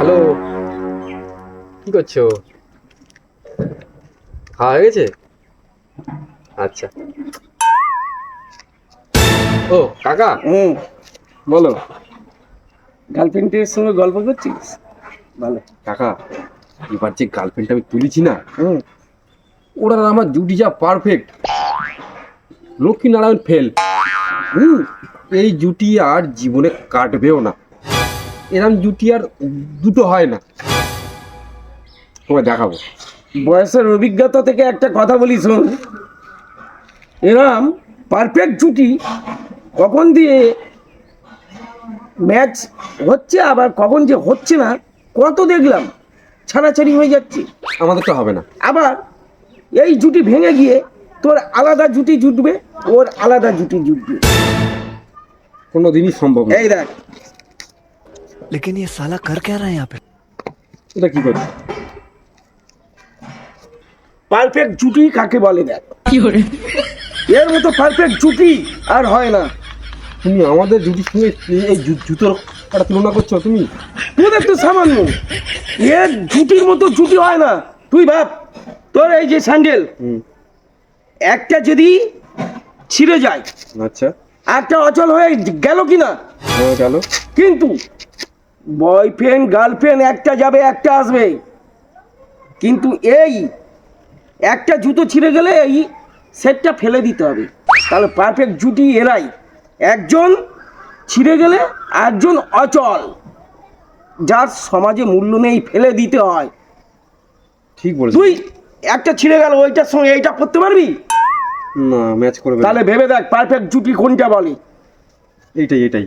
Hello. কি করছ? খাওয়া হয়ে গেছে? আচ্ছা। ও কাকা। হুম। বলো। গার্লফ্রেন্ডের সঙ্গে গল্প করছিস? ভালো কাকা এবার যে গার্লফ্রেন্ডটা আমি তুলেছি না হুম। ওরা আমার জুটি যা পারফেক্ট লক্ষ্মীনারায়ণ ফেল হুম। এই জুটি আর জীবনে কাটবেও না। এরম জুটি আর দুটো হয় না। তোমায় দেখাবো। বয়সের অভিজ্ঞতা থেকে একটা কথা বলি শোন। এরম পারফেক্ট জুটি কখন দিয়ে ম্যাচ হচ্ছে আবার কখন যে হচ্ছে না কত দেখলাম ছাড়াছাড়ি হয়ে যাচ্ছে। আমাদের তো হবে না। আবার এই জুটি ভেঙে গিয়ে তোর আলাদা জুটি জুটবে ওর আলাদা জুটি জুটবে। কোনো দিনই সম্ভব এই দেখ लेकिन ये साला कर क्या रहा है यहाँ पे এটা কি করছে পারফেক্ট জুটি কাকে বলে দেখ এর মতো পারফেক্ট জুটি আর হয় না তুমি আমাদের জুটির সঙ্গে এই- এই জু- জুতোর একটা তুলনা করছো তুমি তোদের তো সামান্য এর জুটির মতো জুটি হয় না তুই ভাব তোর এই যে স্যান্ডেল হুম একটা যদি ছিঁড়ে যায় আচ্ছা একটা অচল হয়ে গেল কি না হ্যাঁ গেল কিন্তু বয়ফ্রেন্ড গার্লফ্রেন্ড একটা যাবে একটা আসবে। কিন্তু এই একটা জুতো ছিঁড়ে গেলে এই সেটটা ফেলে দিতে হবে। তাহলে পারফেক্ট জুটি এরাই। একজন ছিঁড়ে গেলে একজন অচল। যার সমাজে মূল্য নেই ফেলে দিতে হয়। ঠিক বলে তুই একটা ছিঁড়ে গেল ওইটার সঙ্গে এইটা করতে পারবি? না ম্যাচ করবে তাহলে ভেবে দেখ পারফেক্ট জুটি কোনটা বলে। এইটাই এটাই